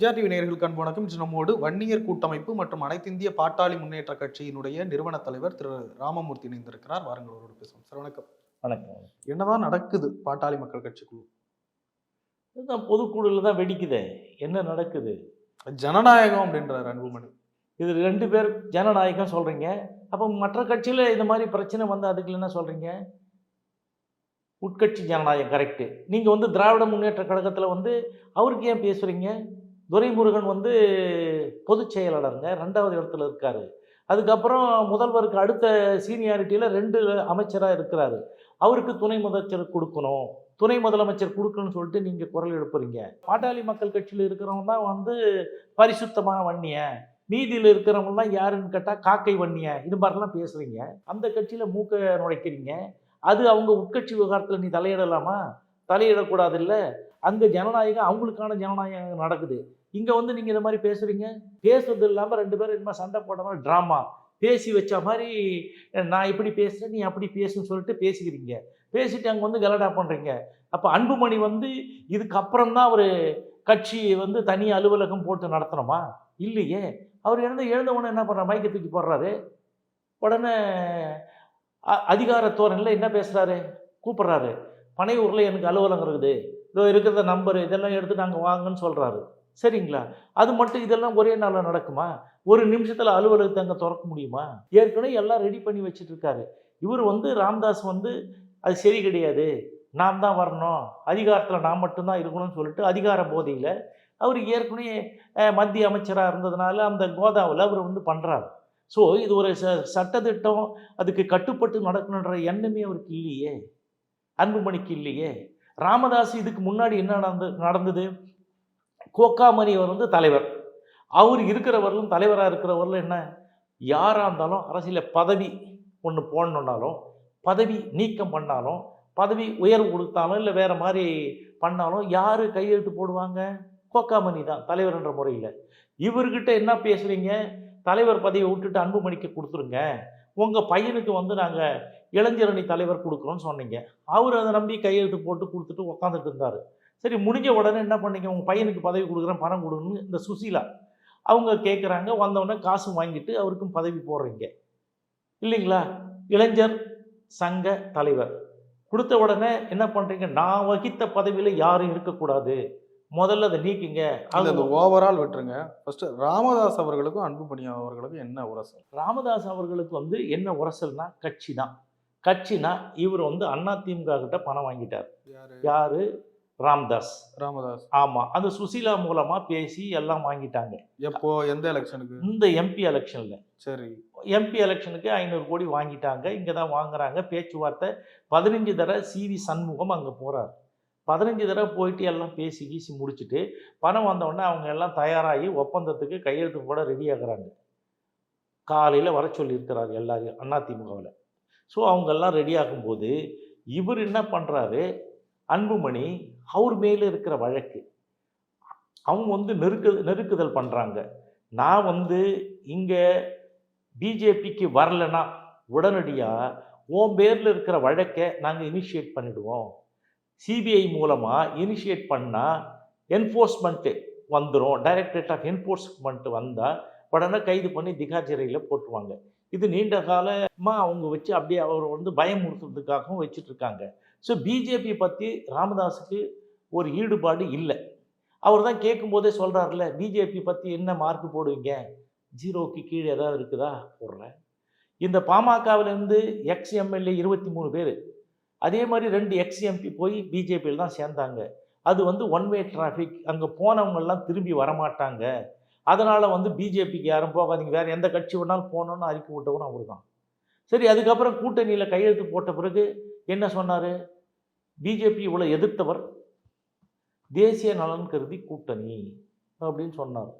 MGR TV நேயர்களுக்கு அன்பு வணக்கம். இன்று நம்மோடு வன்னியர் கூட்டமைப்பு மற்றும் அனைத்திந்திய பாட்டாளி முன்னேற்ற கட்சியினுடைய நிறுவன தலைவர் திரு ராமமூர்த்தி இணைந்திருக்கிறார். வாருங்கள் அவரோடு பேசுவோம். சார் வணக்கம். வணக்கம் என்னதான் நடக்குது பாட்டாளி மக்கள் கட்சிக்குழு இதுதான் பொதுக்குழுவில் தான் வெடிக்குதே. என்ன நடக்குது? ஜனநாயகம் அப்படின்றார் அன்புமணி. இது ரெண்டு பேர் ஜனநாயகம் சொல்கிறீங்க அப்போ மற்ற கட்சியில் இந்த மாதிரி பிரச்சனை வந்து அதுக்கு என்ன சொல்கிறீங்க உட்கட்சி ஜனநாயகம் கரெக்டு நீங்கள் வந்து திராவிட முன்னேற்ற கழகத்தில் வந்து அவருக்கு ஏன் பேசுகிறீங்க துரைமுருகன் வந்து பொதுச் செயலாளருங்க ரெண்டாவது இடத்துல இருக்கார். அதுக்கப்புறம் முதல்வருக்கு அடுத்த சீனியாரிட்டியில் ரெண்டு அமைச்சராக இருக்கிறாரு. அவருக்கு துணை முதலமைச்சர் கொடுக்கணும். துணை முதலமைச்சர் கொடுக்கணும்னு சொல்லிட்டு நீங்கள் குரல் எழுப்புறீங்க. பாட்டாளி மக்கள் கட்சியில் இருக்கிறவங்க தான் வந்து பரிசுத்தமான வன்னிய. மீதியில் இருக்கிறவங்கலாம் யாருன்னு கேட்டால் காக்கை வன்னிய. இது மாதிரிலாம் பேசுகிறீங்க அந்த கட்சியில் மூக்க நுழைக்கிறீங்க. அது அவங்க உட்கட்சி விவகாரத்தில் நீ தலையிடலாமா? தலையிடக்கூடாது இல்லை. அங்கே ஜனநாயகம் அவங்களுக்கான ஜனநாயகம் நடக்குது. இங்கே வந்து நீங்கள் இந்த மாதிரி பேசுகிறீங்க பேசுறது இல்லாமல் ரெண்டு பேரும் இந்த சண்டை போட மாதிரி ட்ராமா பேசி வச்ச மாதிரி நான் இப்படி பேசுகிறேன் நீ அப்படி பேசுன்னு சொல்லிட்டு பேசிக்கிறீங்க. பேசிட்டு அங்கே வந்து கலடா பண்ணுறீங்க அப்போ அன்புமணி வந்து இதுக்கப்புறம் தான் அவர் கட்சி வந்து தனி அலுவலகம் போட்டு நடத்தணுமா? இல்லையே. அவர் எழுந்த எழுந்த உடனே என்ன பண்ணுற மைக்கை தூக்கி போடுறாரு. உடனே அ- அதிகார தோரணில் என்ன பேசுகிறாரு கூப்பிட்றாரு. பனையூரில் எனக்கு அலுவலகம் இருக்குது. இதோ இருக்கிறத நம்பர். இதெல்லாம் எடுத்து நாங்கள் வாங்கன்னு சொல்கிறாரு சரிங்களா? அது மட்டும் இதெல்லாம் ஒரே நாளில் நடக்குமா? ஒரு நிமிஷத்தில் அலுவலகத்தை அங்கே திறக்க முடியுமா? ஏற்கனவே எல்லாம் ரெடி பண்ணி வச்சுட்டு இருக்காரு இவர் வந்து ராம்தாஸ் வந்து அது சரி கிடையாது. நாம் தான் வரணும். அதிகாரத்தில் நான் மட்டும்தான் இருக்கணும்னு சொல்லிட்டு அதிகார போதையில் அவர் ஏற்கனவே மத்திய அமைச்சராக இருந்ததுனால அந்த கோதாவில் அவர் வந்து பண்ணுறாரு ஸோ இது ஒரு ச சட்டத்திட்டம் அதுக்கு கட்டுப்பட்டு நடக்கணுன்ற எண்ணமே அவருக்கு இல்லையே. அன்புமணிக்கு இல்லையே. ராமதாஸ் இதுக்கு முன்னாடி என்ன நடந்து நடந்தது? கோக்காமணி அவர் வந்து தலைவர். அவர் இருக்கிறவர்களும் தலைவராக இருக்கிறவர்களும் என்ன? யாராக இருந்தாலும் அரசியலில் பதவி ஒன்று போடணுன்னாலும் பதவி நீக்கம் பண்ணாலும் பதவி உயர்வு கொடுத்தாலும் இல்லை வேறு மாதிரி பண்ணாலும் யார் கையெழுத்து போடுவாங்க? கோக்காமணி தான் தலைவர் என்ற முறையில். இவர்கிட்ட என்ன பேசுகிறீங்க தலைவர் பதவியை விட்டுட்டு அன்புமணிக்கு கொடுத்துருங்க. உங்கள் பையனுக்கு வந்து நாங்கள் இளைஞரணி தலைவர் கொடுக்குறோன்னு சொன்னீங்க. அவர் அதை நம்பி கையெழுத்து போட்டு கொடுத்துட்டு உக்காந்துட்டு இருந்தார். சரி முடிஞ்ச உடனே என்ன பண்ணீங்க? உங்கள் பையனுக்கு பதவி கொடுக்குறேன் பணம் கொடுன்னு இந்த சுசீலா அவங்க கேட்குறாங்க வந்தவுடனே காசு வாங்கிட்டு அவருக்கும் பதவி போடுறீங்க. இல்லைங்களா? இளைஞர் சங்க தலைவர். கொடுத்த உடனே என்ன பண்ணுறீங்க நான் வகித்த பதவியில் யாரும் இருக்கக்கூடாது. முதல்ல அதை நீக்குங்க. இந்த ஓவரால் விட்டுருங்க. ஃபர்ஸ்ட் ராமதாஸ் அவர்களுக்கும் அன்புமணி அவர்களுக்கும் என்ன உரசல்? ராமதாஸ் அவர்களுக்கு வந்து என்ன உரசல்னா கட்சி தான் கட்சினா இவர் வந்து அதிமுக கிட்ட பணம் வாங்கிட்டார். யாரு? யாரு? ராம்தாஸ். ராமதாஸ். ஆமா அந்த சுசீலா மூலமா பேசி எல்லாம் வாங்கிட்டாங்க. எப்போ எந்த எலெக்ஷனுக்கு இந்த எம்பி எலெக்ஷன்ல சரி. எம்பி எலெக்ஷனுக்கு ஐநூறு கோடி வாங்கிட்டாங்க. இங்கே தான் வாங்குறாங்க. பேச்சுவார்த்தை. பதினஞ்சு தடவை சிவி சண்முகம் அங்கே போகிறார் பதினஞ்சு தடவை போயிட்டு எல்லாம் பேசி கீசி முடிச்சுட்டு பணம் வந்தவுடனே அவங்க எல்லாம் தயாராகி ஒப்பந்தத்துக்கு கையெழுத்து போட ரெடி ஆகுறாங்க. காலையில் வர சொல்லியிருக்கிறாரு எல்லாரையும் அதிமுகவில் ஸோ அவங்கெல்லாம் ரெடி ஆகும்போது இவர் என்ன பண்ணுறாரு அன்புமணி அவர் மேலே இருக்கிற வழக்கு. அவங்க வந்து நெருக்கு நெருக்குதல் பண்ணுறாங்க நான் வந்து இங்கே பிஜேபிக்கு வரலைன்னா உடனடியாக உன் பேரில் இருக்கிற வழக்கை நாங்கள் இனிஷியேட் பண்ணிடுவோம். சிபிஐ மூலமாக இனிஷியேட் பண்ணால் என்ஃபோர்ஸ்மெண்ட்டு வந்துடும் டைரக்டரேட் ஆஃப் என்ஃபோர்ஸ்மெண்ட் வந்தால் உடனே கைது பண்ணி திகார் சிறையில் போட்டுருவாங்க. இது நீண்ட காலமாக அவங்க வச்சு அப்படியே அவர் வந்து பயமுறுத்துறதுக்காகவும் வச்சுட்டு இருக்காங்க. ஸோ பிஜேபி பற்றி ராமதாஸுக்கு ஒரு ஈடுபாடு இல்லை. அவர் தான் கேட்கும்போதே சொல்கிறார்ல பிஜேபி பற்றி என்ன மார்க் போடுவீங்க? ஜீரோக்கு கீழே ஏதாவது இருக்குதா? போடுறேன். இந்த பாமகவிலேருந்து எக்ஸ் எம்எல்ஏ இருபத்தி மூணு பேர். அதே மாதிரி ரெண்டு எக்ஸ் எம்பி போய் பிஜேபியில் தான் சேர்ந்தாங்க. அது வந்து ஒன் வே டிராஃபிக் அங்கே போனவங்கெல்லாம் திரும்பி வரமாட்டாங்க. அதனால் வந்து பிஜேபிக்கு யாரும் போகாதீங்க. வேறு எந்த கட்சி வேணாலும் போகணுன்னு அறிக்கை விட்டவனும் அவர் தான் சரி அதுக்கப்புறம் கூட்டணியில் கையெழுத்து போட்ட பிறகு என்ன சொன்னார்? பிஜேபி இவ்வளோ எதிர்த்தவர். தேசிய நலன் கருதி கூட்டணி அப்படின்னு சொன்னார்.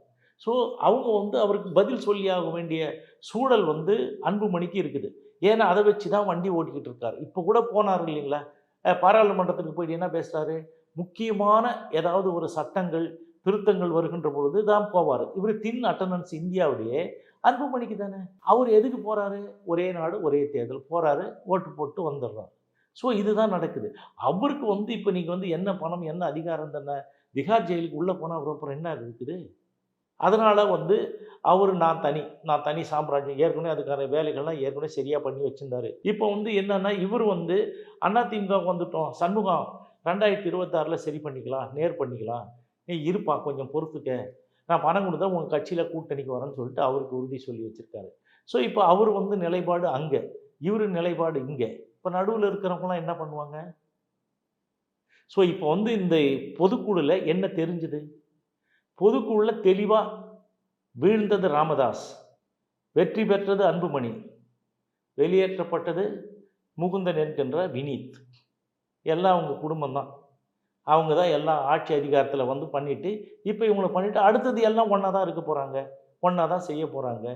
ஸோ அவங்க வந்து அவருக்கு பதில் சொல்லியாக வேண்டிய சூழல் வந்து அன்புமணிக்கு இருக்குது. ஏன்னா அதை வச்சு தான் வண்டி ஓட்டிக்கிட்டு இருக்கார். இப்போ கூட போனார் இல்லைங்களா? பாராளுமன்றத்துக்கு போயிட்டு என்ன பேசுகிறாரு முக்கியமான ஏதாவது ஒரு சட்டங்கள் திருத்தங்கள் வருகின்ற பொழுது தான் போவார். இவர் தின் அட்டண்டன்ஸ் இந்தியாவிலேயே அன்புமணிக்கு தானே. அவர் எதுக்கு போகிறாரு ஒரே நாடு ஒரே தேர்தல். போகிறாரு ஓட்டு போட்டு வந்துடுறாரு. ஸோ இதுதான் நடக்குது. அவருக்கு வந்து இப்போ நீங்கள் வந்து என்ன பணம் என்ன அதிகாரம் தானே திகார் ஜெயிலுக்கு உள்ளே போனால் அவர் அப்புறம் என்ன இருக்குது? அதனால் வந்து அவர் நான் தனி நான் தனி சாம்ராஜ்யம் ஏற்கனவே அதுக்கான வேலைகள்லாம் ஏற்கனவே சரியாக பண்ணி வச்சுருந்தாரு. இப்போ வந்து என்னென்னா இவர் வந்து அதிமுக வந்துட்டோம். சண்முகம் ரெண்டாயிரத்தி இருபத்தாறில் சரி பண்ணிக்கலாம் நேர் பண்ணிக்கலாம். நீ இருப்பா கொஞ்சம் பொறுத்துக்க. நான் பணம் கொடுத்தா உங்கள் கட்சியில் கூட்டணிக்கு வரேன்னு சொல்லிட்டு அவருக்கு உறுதி சொல்லி வச்சுருக்காரு. ஸோ இப்போ அவர் வந்து நிலைப்பாடு அங்கே இவர் நிலைப்பாடு இங்கே. இப்போ நடுவில் இருக்கிறவங்களாம் என்ன பண்ணுவாங்க? ஸோ இப்போ வந்து இந்த பொதுக்குழுல என்ன தெரிஞ்சுது? பொதுக்குழுல தெளிவாக வீழ்ந்தது ராமதாஸ். வெற்றி பெற்றது அன்புமணி. வெளியேற்றப்பட்டது முகுந்தன் என்கின்ற வினீத். எல்லாம் அவங்க குடும்பம் தான். அவங்க தான் எல்லாம் ஆட்சி அதிகாரத்தில் வந்து பண்ணிவிட்டு இப்போ இவங்களை பண்ணிவிட்டு அடுத்தது எல்லாம் ஒன்றா தான் இருக்க போகிறாங்க ஒன்றா தான் செய்ய போகிறாங்க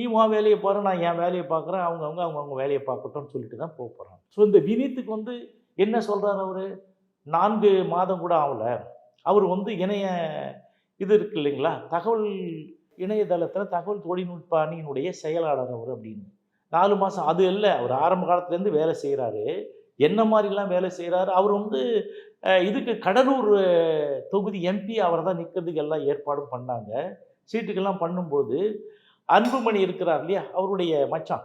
நீ உன் வேலையை பாரு நான் என் வேலையை பார்க்குறேன். அவங்கவுங்க அவங்கவுங்க வேலையை பார்க்கட்டும்னு சொல்லிட்டு தான் போக போகிறாங்க ஸோ இந்த வினீத்துக்கு வந்து என்ன சொல்கிறார் அவர்? நான்கு மாதம் கூட ஆகல. அவர் வந்து இணைய இது இருக்கு இல்லைங்களா? தகவல் இணையதளத்தில் தகவல் தொழில்நுட்ப அணியினுடைய செயலாளர் அவர் அப்படின்னு. நாலு மாதம் அது இல்லை அவர் ஆரம்ப காலத்துலேருந்து வேலை செய்கிறாரு என்ன மாதிரிலாம் வேலை செய்கிறாரு அவர் வந்து இதுக்கு கடலூர் தொகுதி எம்பி அவர் தான் நிற்கிறதுக்கு எல்லாம் ஏற்பாடும் பண்ணாங்க. சீட்டுக்கெல்லாம் பண்ணும்போது அன்புமணி இருக்கிறார் இல்லையா? அவருடைய மச்சான்.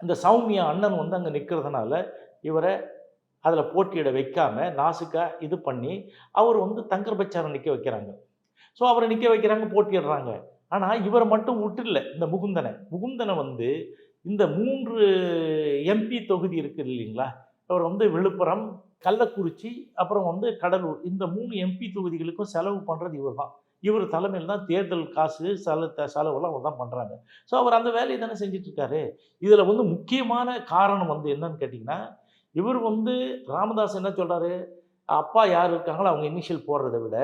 இந்த சௌமியா அண்ணன் வந்து அங்கே நிற்கிறதுனால இவரை அதில் போட்டியிட வைக்காம நாசுக்காக இது பண்ணி அவர் வந்து தங்கர் பச்சாரை நிற்க வைக்கிறாங்க. ஸோ அவரை நிற்க வைக்கிறாங்க போட்டியிடுறாங்க. ஆனால் இவரை மட்டும் விட்டுல இந்த முகுந்தனை. முகுந்தனை வந்து இந்த மூன்று எம்பி தொகுதி இருக்குது இல்லைங்களா? அவர் வந்து விழுப்புரம் கள்ளக்குறிச்சி அப்புறம் வந்து கடலூர். இந்த மூணு எம்பி தொகுதிகளுக்கும் செலவு பண்ணுறது இவர் தான் இவர் தலைமையில் தான் தேர்தல் காசு செல செலவெல்லாம் அவர் தான் பண்ணுறாங்க ஸோ அவர் அந்த வேலையை தானே செஞ்சிட்ருக்காரு. இதில் வந்து முக்கியமான காரணம் வந்து என்னன்னு கேட்டிங்கன்னா இவர் வந்து ராமதாஸ் என்ன சொல்கிறாரு அப்பா யார் இருக்காங்களோ அவங்க இனிஷியல் போடுறதை விட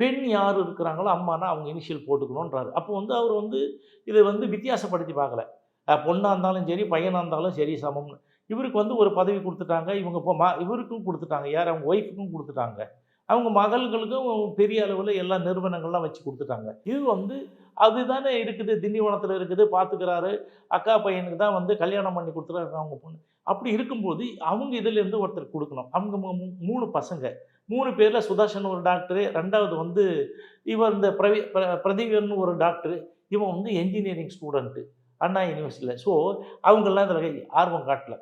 பெண் யார் இருக்கிறாங்களோ அம்மானா அவங்க இனிஷியல் போட்டுக்கணுன்றாரு அப்போ வந்து அவர் வந்து இதை வந்து வித்தியாசப்படுத்தி பார்க்கல. பொண்ணாக இருந்தாலும் சரி பையனாக இருந்தாலும் சரி சமம்னு இவருக்கு வந்து ஒரு பதவி கொடுத்துட்டாங்க இவங்க இப்போ மா இவருக்கும் கொடுத்துட்டாங்க யார் அவங்க ஒய்ஃபுக்கும் கொடுத்துட்டாங்க. அவங்க மகள்களுக்கும் பெரிய அளவில் எல்லா நிறுவனங்கள்லாம் வச்சு கொடுத்துட்டாங்க. இது வந்து அதுதானே இருக்குது திண்டிவனத்தில் இருக்குது பார்த்துக்கிறாரு அக்கா பையனுக்கு தான் வந்து கல்யாணம் பண்ணி கொடுத்துருக்காங்க அவங்க பொண்ணு. அப்படி இருக்கும்போது அவங்க இதுலேருந்து ஒருத்தர் கொடுக்கணும். அவங்க மூணு பசங்க. மூணு பேரில் சுதர்ஷன் ஒரு டாக்டரு ரெண்டாவது வந்து இவர் இந்த பிரவி பிர- பிரதீபன் ஒரு டாக்டரு இவன் வந்து என்ஜினியரிங் ஸ்டூடெண்ட்டு அண்ணா யூனிவர்சிட்டியில் ஸோ அவங்கெல்லாம் இதில் ஆர்வம் காட்டலை.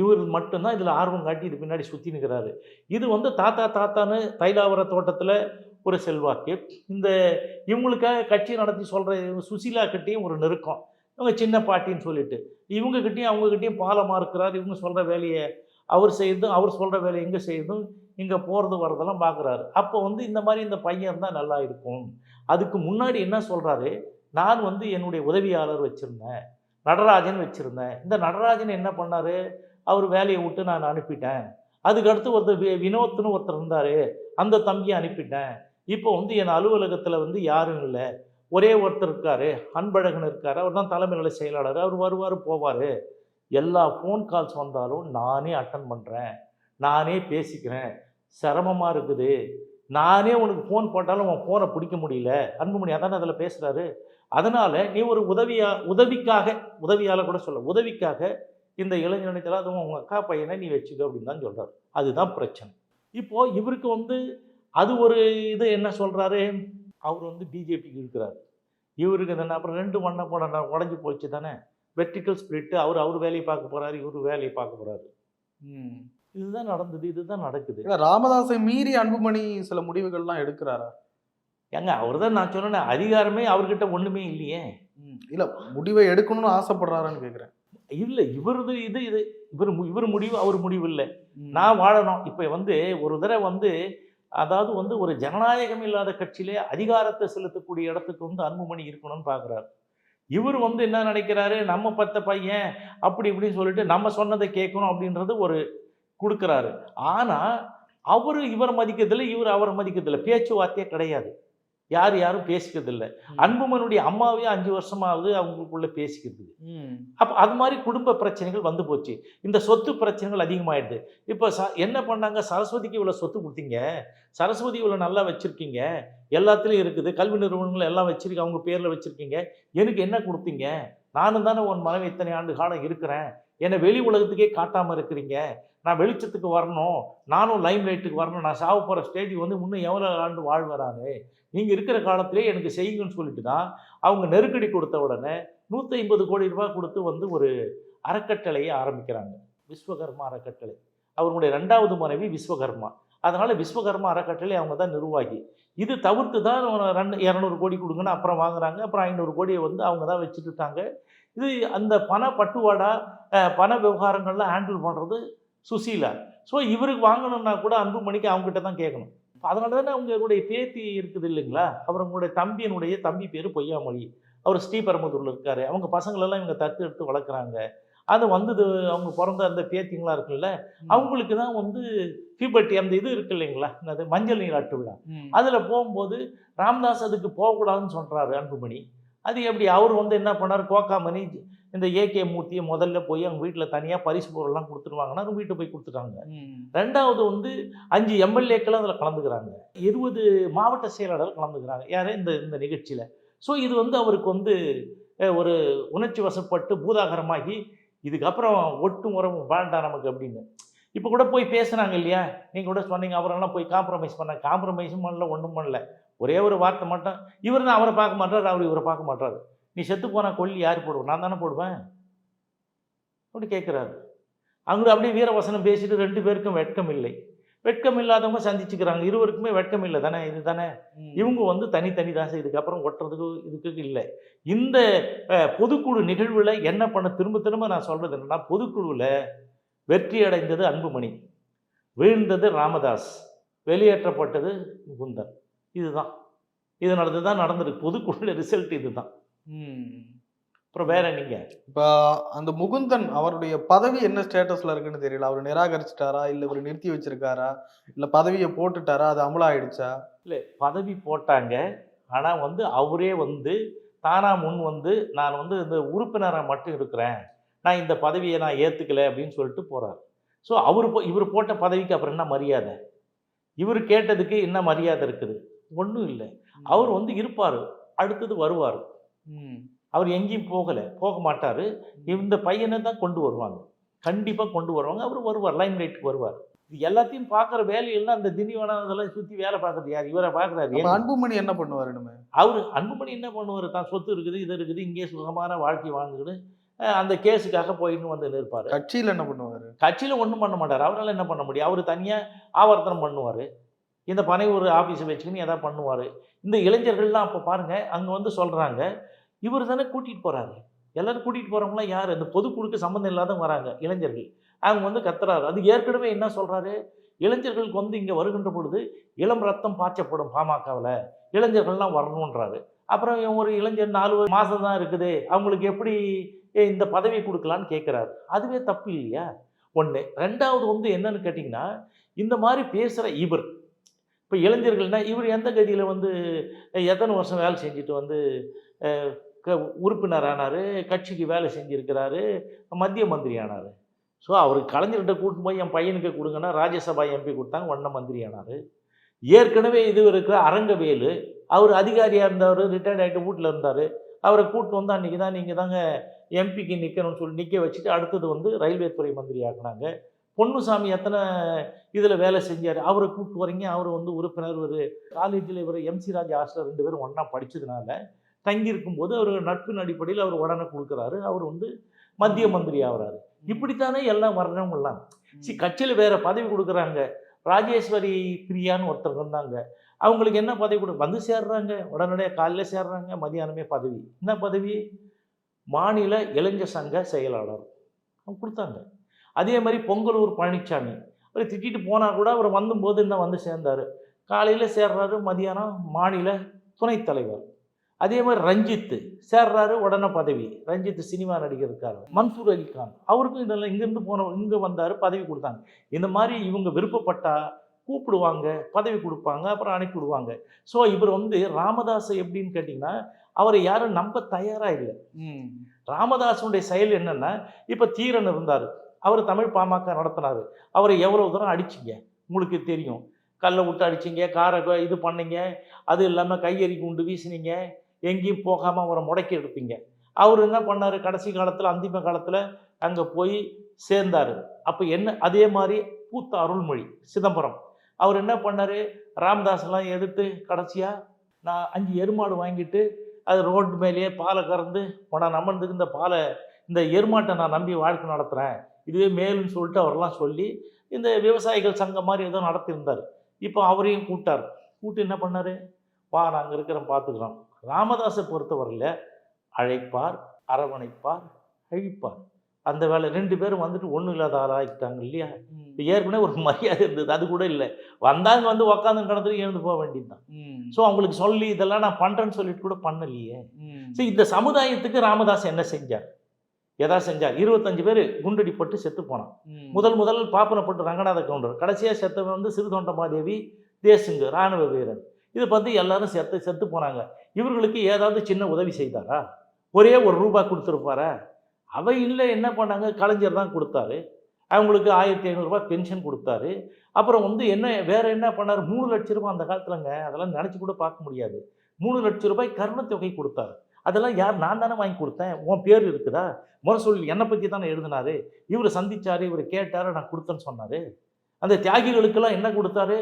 இவர் மட்டும்தான் இதில் ஆர்வம் காட்டி இது பின்னாடி சுற்றி நிற்கிறாரு இது வந்து தாத்தா தாத்தான்னு தைலாவர தோட்டத்தில் ஒரு செல்வாக்கு. இந்த இவங்களுக்காக கட்சி நடத்தி சொல்கிற சுசீலா கிட்டேயும் ஒரு நெருக்கம். இவங்க சின்ன பாட்டின்னு சொல்லிட்டு. இவங்க கிட்டேயும் பாலமாக இருக்கிறார் இவங்க சொல்கிற வேலையை அவர் செய்யறதும் அவர் சொல்கிற வேலையை இங்கே செய்யறதும் இங்கே போகிறது வரதெல்லாம் பார்க்குறாரு அப்போ வந்து இந்த மாதிரி இந்த பையன் இருந்தால் நல்லா இருக்கும். அதுக்கு முன்னாடி என்ன சொல்கிறாரு நான் வந்து என்னுடைய உதவியாளர் வச்சுருந்தேன். நடராஜன் வச்சுருந்தேன். இந்த நடராஜன் என்ன பண்ணார்? அவர் வேலையை விட்டு நான் அனுப்பிட்டேன். அதுக்கடுத்து ஒருத்தர் வி- வினோத்னு ஒருத்தர் இருந்தார். அந்த தம்பியை அனுப்பிட்டேன். இப்போ வந்து என் அலுவலகத்தில் வந்து யாரும் இல்லை. ஒரே ஒருத்தர் இருக்கார். அன்பழகன் இருக்கார். அவர் தான் தலைமை நிலை செயலாளர். அவர் வருவார் போவார். எல்லா ஃபோன் கால்ஸ் வந்தாலும் நானே அட்டன் பண்ணுறேன் நானே பேசிக்கிறேன். சிரமமாக இருக்குது. நானே உனக்கு ஃபோன் போட்டாலும் உன் ஃபோனை பிடிக்க முடியல. அன்புமணி அதானே அதில் பேசுகிறாரு அதனால் நீ ஒரு உதவியா உதவிக்காக உதவியால் கூட சொல்ல உதவிக்காக இந்த இளைஞனத்தில் அதுவும் உங்கள் அக்கா பையனை நீ வச்சுக்க அப்படின்னு தான் சொல்கிறார் அதுதான் பிரச்சனை. இப்போது இவருக்கு வந்து அது ஒரு இது என்ன சொல்கிறாரு அவர் வந்து பிஜேபிக்கு இருக்கிறார். இவருக்கு தானே அப்புறம் ரெண்டு மண்ணை போட உடஞ்சி போச்சு தானே? வெர்டிக்கல் ஸ்பிரிட்டு அவர் அவர் வேலையை பார்க்க போகிறாரு இவர் வேலையை பார்க்க போகிறாரு இதுதான் நடந்தது இதுதான் நடக்குது. இல்ல ராமதாஸை மீறி அன்புமணி சில முடிவுகள்லாம் எடுக்கிறாரா? ஏங்க அவர் தான் நான் சொன்னேன் அதிகாரமே அவர்கிட்ட ஒன்றுமே இல்லையே. இல்ல முடிவை எடுக்கணும்னு ஆசைப்படுறாரான்னு கேக்குறேன். இல்லை இவரது இது இது இவர் இவர் முடிவு அவர் முடிவு இல்லை. நான் வாழணும். இப்போ வந்து ஒரு தடவை வந்து அதாவது வந்து ஒரு ஜனநாயகம் இல்லாத கட்சியிலே அதிகாரத்தை செலுத்தக்கூடிய இடத்துக்கு வந்து அன்புமணி இருக்கணும்னு பார்க்குறாரு இவர் வந்து என்ன நினைக்கிறாரு? நம்ம பத்த பையன் அப்படி இப்படின்னு சொல்லிட்டு நம்ம சொன்னதை கேட்கணும் அப்படின்றது ஒரு கொடுக்குறாரு. ஆனால் அவர் இவர் மதிக்கிறதில்ல இவர் அவரை மதிக்கிறதில்ல. பேச்சுவார்த்தையே கிடையாது. யார் யாரும் பேசிக்கிறதில்ல. அன்புமனுடைய அம்மாவே அஞ்சு வருஷமாவது அவங்களுக்குள்ள பேசிக்கிறது. அப்போ அது மாதிரி குடும்ப பிரச்சனைகள் வந்து போச்சு. இந்த சொத்து பிரச்சனைகள் அதிகமாயிடுது. இப்போ ச என்ன பண்ணாங்க? சரஸ்வதிக்கு இவ்வளோ சொத்து கொடுத்தீங்க. சரஸ்வதி இவ்வளோ நல்லா வச்சுருக்கீங்க. எல்லாத்துலேயும் இருக்குது. கல்வி நிறுவனங்கள் எல்லாம் வச்சிருக்க. அவங்க பேரில் வச்சுருக்கீங்க. எனக்கு என்ன கொடுத்தீங்க? நானும் தானே உன் மனைவி இத்தனை ஆண்டு காலம் இருக்கிறேன். என்னை வெளி உலகத்துக்கே காட்டாமல் இருக்கிறீங்க. நான் வெளிச்சத்துக்கு வரணும். நானும் லைம் லைட்டுக்கு வரணும். நான் சாவ போகிற ஸ்டேஜ் வந்து இன்னும் எவ்வளோ ஆண்டு வாழ்வரானே? நீங்கள் இருக்கிற காலத்திலே எனக்கு செய்யுங்கன்னு சொல்லிட்டு தான் அவங்க நெருக்கடி கொடுத்த உடனே நூற்றி ஐம்பது கோடி ரூபாய் கொடுத்து வந்து ஒரு அறக்கட்டளையை ஆரம்பிக்கிறாங்க. விஸ்வகர்மா அறக்கட்டளை. அவருடைய ரெண்டாவது மனைவி விஸ்வகர்மா. அதனால் விஸ்வகர்மா அறக்கட்டளை அவங்க தான் நிர்வாகி. இது தவிர்த்து தான் ரெண்டு இரநூறு கோடி கொடுங்கன்னு அப்புறம் வாங்குறாங்க. அப்புறம் ஐநூறு கோடியை வந்து அவங்க தான் வச்சுட்டுட்டாங்க இது அந்த பண பட்டுவாடா பண விவகாரங்கள்லாம் ஹேண்டில் பண்ணுறது சுசீலா. ஸோ இவருக்கு வாங்கணும்னா கூட அன்புமணிக்கு அவங்ககிட்ட தான் கேட்கணும். அதனால தானே அவங்களுடைய பேத்தி இருக்குது இல்லைங்களா? அவங்களுடைய தம்பியினுடைய தம்பி பேர் பொய்யாமொழி. அவர் ஸ்ரீபெரும்புதூரில் இருக்காரு. அவங்க பசங்களெல்லாம் இவங்க தத்து எடுத்து வளர்க்குறாங்க. அது வந்தது அவங்க பிறந்த அந்த பேத்திங்களாம் இருக்குல்ல அவங்களுக்கு தான் வந்து பிபட்டி அந்த இது இருக்கு இல்லைங்களா? என்னது? மஞ்சள் நீராட்டு விழா. அதில் போகும்போது ராம்தாஸ் அதுக்கு போகக்கூடாதுன்னு சொல்கிறாரு அன்புமணி. அது எப்படி? அவர் வந்து என்ன பண்ணார்? கோக்காமணி இந்த ஏகே மூர்த்தியை முதல்ல போய் அவங்க வீட்டில் தனியாக பரிசு பொருள்லாம் கொடுத்துருவாங்கன்னா அவங்க வீட்டை போய் கொடுத்துட்டாங்க. ரெண்டாவது வந்து அஞ்சு எம்எல்ஏக்கள் அதில் கலந்துக்கிறாங்க. இருபது மாவட்ட செயலாளர் கலந்துக்கிறாங்க. யார்? இந்த இந்த நிகழ்ச்சியில். ஸோ இது வந்து அவருக்கு வந்து ஒரு உணர்ச்சி வசப்பட்டு பூதாகரமாகி இதுக்கப்புறம் ஒட்டும் உறவும் வேண்டாம் நமக்கு அப்படின்னு. இப்போ கூட போய் பேசுனாங்க இல்லையா? நீங்கள் கூட சொன்னீங்க அவரெல்லாம் போய் காம்ப்ரமைஸ் பண்ண காம்ப்ரமைஸும் பண்ணல ஒன்றும் பண்ணல. ஒரே ஒரு வார்த்தை மட்டும் இவர் தான் அவரை பார்க்க மாட்டார் அவர் இவரை பார்க்க மாட்டார். நீ செத்து போனா கொல்லி யார் போடுவோம் நான் தானே போடுவேன்? அப்படி கேட்குறாரு. அங்கே அப்படியே வீரவசனம் பேசிட்டு ரெண்டு பேருக்கும் வெட்கம் இல்லை. வெட்கம் இல்லாதவங்க சந்திச்சுக்கிறாங்க. இருவருக்குமே வெட்கம் இல்லை. தானே? இது தானே. இவங்க வந்து தனித்தனி தான் இதுக்கப்புறம் ஒட்டுறதுக்கு இதுக்கு இல்லை. இந்த பொதுக்குழு நிகழ்வில் என்ன பண்ண திரும்ப திரும்ப நான் சொல்கிறது என்னன்னா பொதுக்குழுவில் வெற்றி அடைந்தது அன்புமணி. வீழ்ந்தது ராமதாஸ். வெளியேற்றப்பட்டது முகுந்தன் இதுதான். இது நடந்து தான் நடந்திருக்கு பொதுக்குழுல ரிசல்ட் இதுதான். ம். அப்புறம் வேற நீங்கள் இப்ப அந்த முகுந்தன் அவருடைய பதவி என்ன ஸ்டேட்டஸ்ல இருக்குன்னு தெரியல. அவர் நிராகரிச்சிட்டாரா? இல்ல இவர் நிறுத்தி வச்சிருக்காரா? இல்ல பதவியை போட்டுட்டாரா? அது அமலாயிடுச்சா இல்லை பதவி போட்டாங்க. ஆனால் வந்து அவரே வந்து தானாக முன் வந்து நான் வந்து இந்த உறுப்பினராக மட்டும் இருக்கிறேன். நான் இந்த பதவியை நான் ஏற்றுக்கல அப்படின்னு சொல்லிட்டு போகிறார் ஸோ அவர் போ இவர் போட்ட பதவிக்கு அப்புறம் என்ன மரியாதை? இவர் கேட்டதுக்கு என்ன மரியாதை இருக்குது? ஒன்றும் இல்லை. அவர் வந்து இருப்பார். அடுத்தது வருவார். ம். அவர் எங்கேயும் போகலை. போக மாட்டார். இந்த பையனை தான் கொண்டு வருவாங்க. கண்டிப்பாக கொண்டு வருவாங்க. அவர் வருவார். லைன் லைட்டுக்கு வருவார். இது எல்லாத்தையும் பார்க்குற வேலையெல்லாம் அந்த திண்டிவனம் இதெல்லாம் சுற்றி வேலை பார்க்குறது யார்? இவரை பார்க்குறாரு. அன்புமணி என்ன பண்ணுவாரு அவர் அன்புமணி என்ன பண்ணுவார்? தான் சொத்து இருக்குது இது இருக்குது இங்கே சுகமான வாழ்க்கை வாழ்ந்துக்கிட்டு அந்த கேஸுக்காக போயின்னு வந்து நிற்பார். கட்சியில என்ன பண்ணுவாரு? கட்சியில் ஒன்றும் பண்ண மாட்டார். அவரால் என்ன பண்ண முடியும்? அவர் தனியாக ஆவர்த்தனம் பண்ணுவார். இந்த பனை ஒரு ஆஃபீஸை வச்சுக்கின்னு எதாவது பண்ணுவார். இந்த இளைஞர்கள்லாம் அப்போ பாருங்கள் அங்கே வந்து சொல்கிறாங்க இவர் தானே கூட்டிகிட்டு போகிறாரு எல்லோரும் கூட்டிகிட்டு போகிறவங்களாம் யார்? இந்த பொதுக்குழுக்கு சம்மந்தம் இல்லாதவங்க வராங்க இளைஞர்கள். அவங்க வந்து கத்துறாரு. அது ஏற்கனவே என்ன சொல்கிறாரு இளைஞர்களுக்கு வந்து இங்கே வருகின்ற பொழுது இளம் ரத்தம் பாய்ச்சப்படும் பாமகவில். இளைஞர்கள்லாம் வரணுன்றாரு அப்புறம் ஒரு இளைஞர் நாலு மாதம் தான் இருக்குது. அவங்களுக்கு எப்படி ஏ, இந்த பதவி கொடுக்கலான்னு கேட்குறாரு அதுவே தப்பு இல்லையா? ஒன்று ரெண்டாவது வந்து என்னன்னு கேட்டிங்கன்னா இந்த மாதிரி பேசுகிற இவர் இப்போ இளைஞர்கள்னா இவர் எந்த கதியில் வந்து எத்தனை வருஷம் வேலை செஞ்சுட்டு வந்து க- உறுப்பினர் ஆனார் கட்சிக்கு வேலை செஞ்சுருக்கிறாரு மத்திய மந்திரி ஆனார் ஸோ அவர் கலைஞர்கிட்ட கூட்டு போய் என் பையனுக்கு கொடுங்கன்னா ராஜ்யசபா எம்பி கொடுத்தாங்க ஒன்றை மந்திரி ஆனார் ஏற்கனவே இது இருக்கிற அரங்கவேலு அவர் அதிகாரியாக இருந்தவர் ரிட்டையர்ட் ஆகிட்டு வீட்டில் இருந்தார். அவரை கூப்பிட்டு வந்து அன்றைக்கி தான் நீங்கள் தாங்க எம்பிக்கு நிற்கணும்னு சொல்லி நிற்க வச்சுட்டு அடுத்தது வந்து ரயில்வே துறை மந்திரி ஆக்குனாங்க. பொன்னுசாமி எத்தனை இதில் வேலை செஞ்சார்? அவரை கூப்பிட்டு வரீங்க அவர் வந்து உறுப்பினர் ஒரு காலேஜில் இவர் எம்சி ராஜா ஹாஸ்டல் ரெண்டு பேரும் ஒன்றா படித்ததுனால தங்கியிருக்கும்போது அவர் நட்பின் அடிப்படையில் அவர் உடனே கொடுக்குறாரு. அவர் வந்து மத்திய மந்திரி ஆகிறாரு. இப்படித்தானே எல்லாம் வர்றவங்கலாம் சி கட்சியில் வேறு பதவி கொடுக்குறாங்க. ராஜேஸ்வரி பிரியான்னு ஒருத்தர் இருந்தாங்க. அவங்களுக்கு என்ன பதவி கொடு வந்து சேர்றாங்க. உடனடியாக காலையில் சேர்றாங்க. மதியானமே பதவி. என்ன பதவி? மாநில இளைஞர் சங்க செயலாளர். அவங்க கொடுத்தாங்க. அதே மாதிரி பொங்கலூர் பழனிசாமி அவர் திட்டிட்டு போனால் கூட அவர் வந்தும்போது என்ன வந்து சேர்ந்தார்? காலையில் சேர்றாரு மதியானம் மாநில துணைத் தலைவர். அதே மாதிரி ரஞ்சித்து சேர்றாரு உடனே பதவி. ரஞ்சித் சினிமா நடிகர் இருக்காரு. மன்சூர் அலிகான் அவருக்கும் இதெல்லாம் இங்கேருந்து போன இங்கே வந்தார் பதவி கொடுத்தாங்க. இந்த மாதிரி இவங்க விருப்பப்பட்டா கூப்பிடுவாங்க பதவி கொடுப்பாங்க அப்புறம் அனுப்பிவிடுவாங்க. ஸோ இவர் வந்து ராமதாஸ் எப்படின்னு கேட்டிங்கன்னா அவரை யாரும் நம்ப தயாராக இல்லை. ம். ராமதாஸுடைய செயல் என்னன்னா இப்போ தீரன் இருந்தார். அவர் தமிழ் பாமக நடத்தினார். அவரை எவ்வளோ தூரம் அடிச்சிங்க? உங்களுக்கு தெரியும். கல்லை விட்டு அடிச்சிங்க காரை க- இது பண்ணிங்க அது இல்லாமல் கையெறி குண்டு வீசினீங்க எங்கேயும் போகாமல் அவரை முடக்கி எடுப்பீங்க அவர் என்ன பண்ணார்? கடைசி காலத்தில் அந்திம காலத்தில் அங்கே போய் சேர்ந்தார். அப்போ என்ன அதே மாதிரி பூத்த அருள்மொழி சிதம்பரம். அவர் என்ன பண்ணார்? ராமதாஸ்லாம் எதிர்த்து கடைசியாக நான் அஞ்சு எருமாடு வாங்கிட்டு அது ரோடு மேலேயே பாலை கறந்து நான் அமர்ந்துக்கு இந்த பாலை இந்த எருமாட்டை நான் நம்பி வாழ்க்கை நடத்துகிறேன் இதுவே மேலுன்னு சொல்லிட்டு அவரெல்லாம் சொல்லி இந்த விவசாயிகள் சங்கம் மாதிரி ஏதோ நடத்தியிருந்தார். இப்போ அவரையும் கூட்டார் கூட்டு என்ன பண்ணார்? வா நாங்கள் இருக்கிறோம் பார்த்துக்கிறோம் ராமதாஸை பொறுத்தவரையில் அழைப்பார் அரவணைப்பார் அழிப்பார். அந்த வேலை ரெண்டு பேரும் வந்துட்டு ஒன்றும் இல்லாத ஆளாகிட்டாங்க இல்லையா? இப்போ ஏற்கனவே ஒரு மரியாதை இருந்தது. அது கூட இல்லை. வந்தாங்க வந்து உக்காந்து கடத்துல எழுந்து போக வேண்டியதுதான். ஸோ அவங்களுக்கு சொல்லி இதெல்லாம் நான் பண்ணுறேன்னு சொல்லிட்டு கூட பண்ணலையே. ஸோ இந்த சமுதாயத்துக்கு ராமதாஸ் என்ன செஞ்சார்? எதா செஞ்சார் இருபத்தஞ்சு பேர் குண்டடிப்பட்டு செத்து போனான். முதல் முதல் பாப்பனப்பட்டு ரங்கநாத கவுண்டர். கடைசியாக செத்தவன் வந்து சிறுதொண்டமாதேவி தேசுங்க ராணுவ வீரன் இதை பார்த்து எல்லாரும் செத்து செத்து போனாங்க. இவர்களுக்கு ஏதாவது சின்ன உதவி செய்தாரா? ஒரே ஒரு ரூபாய் கொடுத்துருப்பாரா? அவை இல்லை என்ன பண்ணாங்க? கலைஞர் தான் கொடுத்தாரு. அவங்களுக்கு ஆயிரத்தி ஐநூறுரூபா பென்ஷன் கொடுத்தாரு. அப்புறம் வந்து என்ன வேற என்ன பண்ணார்? மூணு லட்ச ரூபாய் அந்த காலத்துலங்க அதெல்லாம் நினச்சி கூட பார்க்க முடியாது. மூணு லட்ச ரூபாய் கருணத்தொகை கொடுத்தாரு. அதெல்லாம் யார்? நான் தானே வாங்கி கொடுத்தேன். உன் பேர் இருக்குதா? முரசொல் என்னை பற்றி தானே எழுதினாரு? இவர் சந்தித்தார் இவர் கேட்டார் நான் கொடுத்தேன்னு சொன்னார். அந்த தியாகிகளுக்கெல்லாம் என்ன கொடுத்தாரு?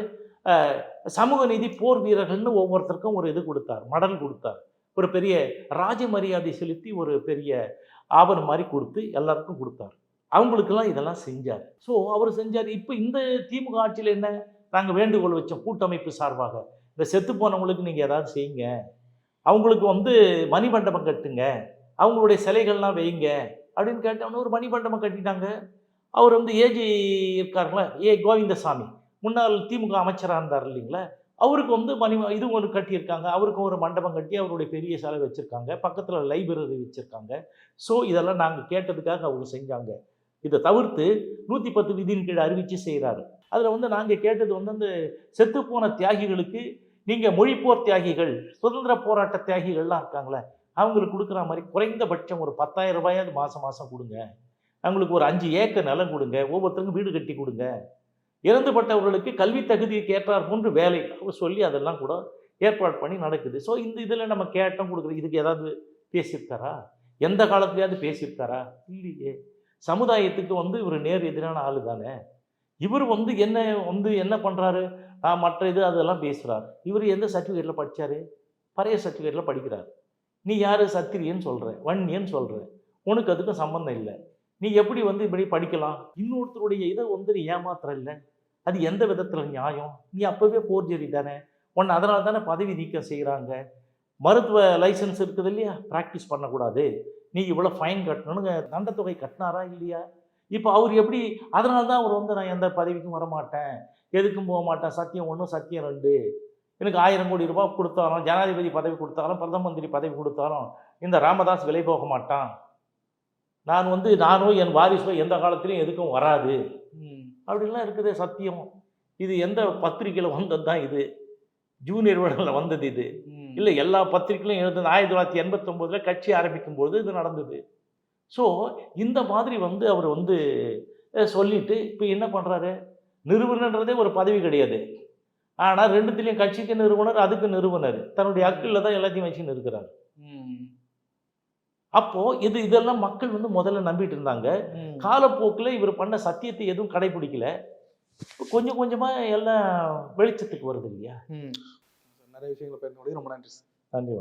சமூக நீதி போர் வீரர்கள்னு ஒவ்வொருத்தருக்கும் ஒரு இது கொடுத்தார் மடல் கொடுத்தார். ஒரு பெரிய ராஜ மரியாதை செலுத்தி ஒரு பெரிய ஆபரணம் மாதிரி கொடுத்து எல்லாருக்கும் கொடுத்தார். அவங்களுக்கெல்லாம் இதெல்லாம் செஞ்சார். ஸோ அவர் செஞ்சார். இப்போ இந்த திமுக ஆட்சியில் என்ன? நாங்கள் வேண்டுகோள் வச்சோம் கூட்டமைப்பு சார்பாக. இந்த செத்து போனவங்களுக்கு நீங்கள் ஏதாவது செய்யுங்க. அவங்களுக்கு வந்து மணிமண்டபம் கட்டுங்க. அவங்களுடைய சிலைகள்லாம் வைங்க அப்படின்னு கேட்டவொன்னே ஒரு மணிமண்டபம் கட்டிட்டாங்க. அவர் வந்து ஏஜி இருக்காருங்களா ஏ கோவிந்தசாமி. முன்னாள் திமுக அமைச்சராக இருந்தார் இல்லைங்களா? அவருக்கு வந்து மணி இது ஒரு கட்டியிருக்காங்க. அவருக்கு ஒரு மண்டபம் கட்டி அவருடைய பெரிய சிலை வச்சுருக்காங்க. பக்கத்தில் லைப்ரரி வச்சுருக்காங்க. ஸோ இதெல்லாம் நாங்கள் கேட்டதுக்காக அவங்க செஞ்சாங்க. இதை தவிர்த்து நூற்றி பத்து விதியின் கீழ் அறிவித்து செய்கிறாரு அதில் வந்து நாங்கள் கேட்டது வந்து அந்த செத்துப்போன தியாகிகளுக்கு நீங்கள் மொழிப்போர் தியாகிகள் சுதந்திர போராட்ட தியாகிகள்லாம் இருக்காங்களே அவங்களுக்கு கொடுக்குற மாதிரி குறைந்தபட்சம் ஒரு பத்தாயிரம் ரூபாயாவது மாதம் மாதம் கொடுங்க. அவங்களுக்கு ஒரு அஞ்சு ஏக்கர் நிலம் கொடுங்க ஒவ்வொருத்தருக்கும் வீடு கட்டி கொடுங்க. இறந்துபட்டவர்களுக்கு கல்வி தகுதிக்கு ஏற்றார் போன்று வேலை சொல்லி அதெல்லாம் கூட ஏற்பாடு பண்ணி நடக்குது. ஸோ இந்த இதில் நம்ம கேட்டோம் கொடுக்குறோம் இதுக்கு ஏதாவது பேசியிருக்காரா? எந்த காலத்துலையாவது பேசியிருக்காரா? இல்லையே. சமுதாயத்துக்கு வந்து இவர் நேர் எதிரான ஆளு தானே இவர் வந்து என்ன வந்து என்ன பண்ணுறாரு மற்ற இது அதெல்லாம் பேசுகிறார் இவர் எந்த சர்டிஃபிகேட்டில் படித்தார் பழைய சர்டிஃபிகேட்டில் படிக்கிறார். நீ யார்? சத்திரியன்னு சொல்கிற வன்னியன்னு சொல்கிற உனக்கு அதுக்கும் சம்மந்தம் இல்லை. நீ எப்படி வந்து இப்படி படிக்கலாம்? இன்னொருத்தருடைய இதை வந்து நீ ஏமாத்துற இல்லை. அது எந்த விதத்தில் நியாயம்? நீ அப்போவே போர்ஜரி தானே. உன்னை அதனால தானே பதவி நீக்கம் செய்கிறாங்க மருத்துவ லைசன்ஸ் இருக்குது இல்லையா? ப்ராக்டிஸ் பண்ணக்கூடாது. நீ இவ்வளோ ஃபைன் கட்டணும்னு தண்டத்தொகை கட்டினாரா இல்லையா? இப்போ அவர் எப்படி அதனால தான் அவர் வந்து நான் எந்த பதவிக்கும் வரமாட்டேன். எதுக்கும் போக மாட்டேன் சத்தியம் ஒன்று சத்தியம் ரெண்டு. எனக்கு ஆயிரம் கோடி ரூபாய் கொடுத்தாலும் ஜனாதிபதி பதவி கொடுத்தாலும் பிரதம மந்திரி பதவி கொடுத்தாலும் இந்த ராமதாஸ் விலை போக மாட்டான். நான் வந்து நானோ என் வாரிசோ எந்த காலத்திலையும் எதுக்கும் வராது. அப்படின்லாம் இருக்குது சத்தியம். இது எந்த பத்திரிக்கையில் வந்தது தான் இது. ஜூனியர் விடலில் வந்தது இது. இல்லை எல்லா பத்திரிக்கையிலும் எழுந்தது ஆயிரத்தி தொள்ளாயிரத்தி எண்பத்தொம்போதில் கட்சி ஆரம்பிக்கும் போது இது நடந்தது. ஸோ இந்த மாதிரி வந்து அவர் வந்து அஹ், சொல்லிட்டு இப்போ என்ன பண்ணுறாரு நிறுவனன்றதே ஒரு பதவி கிடையாது. ஆனால் ரெண்டுத்துலேயும் கட்சிக்கு நிறுவனர் அதுக்கு நிறுவனர். தன்னுடைய அக்கில் தான் எல்லாத்தையும் வச்சுன்னு இருக்கிறார். அப்போது இது இதெல்லாம் மக்கள் வந்து முதல்ல நம்பிட்டு இருந்தாங்க. காலப்போக்கில் இவர் பண்ண சத்தியத்தை எதுவும் கடைபிடிக்கல. கொஞ்சம் கொஞ்சமாக எல்லாம் வெளிச்சத்துக்கு வருது இல்லையா? நிறைய விஷயங்களை ரொம்ப நன்றி சார். நன்றி.